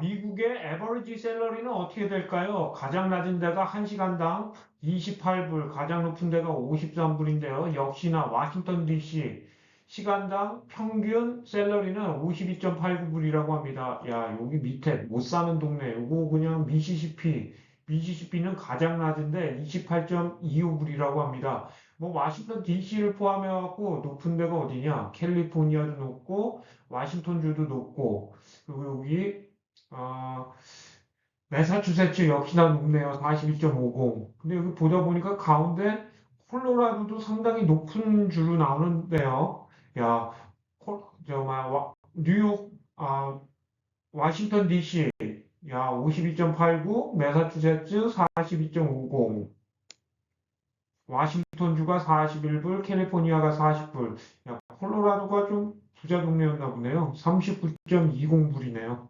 미국의 에버리지 셀러리는 어떻게 될까요? 가장 낮은 데가 1시간당 28불, 가장 높은 데가 53불인데요. 역시나 워싱턴 DC 시간당 평균 셀러리는 52.89불이라고 합니다. 야, 여기 밑에 못 사는 동네. 이거 그냥 미시시피. 미시시피는 가장 낮은데 28.25불이라고 합니다. 뭐 워싱턴 DC를 포함해 갖고 높은 데가 어디냐? 캘리포니아도 높고 워싱턴주도 높고 그리고 여기 아, 매사추세츠 역시나 높네요. 42.50. 근데 여기 보다 보니까 가운데 콜로라도도 상당히 높은 주로 나오는데요. 야, 콜, 저, 마, 와, 뉴욕, 아, 워싱턴 DC, 야, 52.89, 매사추세츠 42.50, 워싱턴주가 41불, 캘리포니아가 40불. 야, 콜로라도가 좀 부자 동네였나 보네요. 39.20불이네요.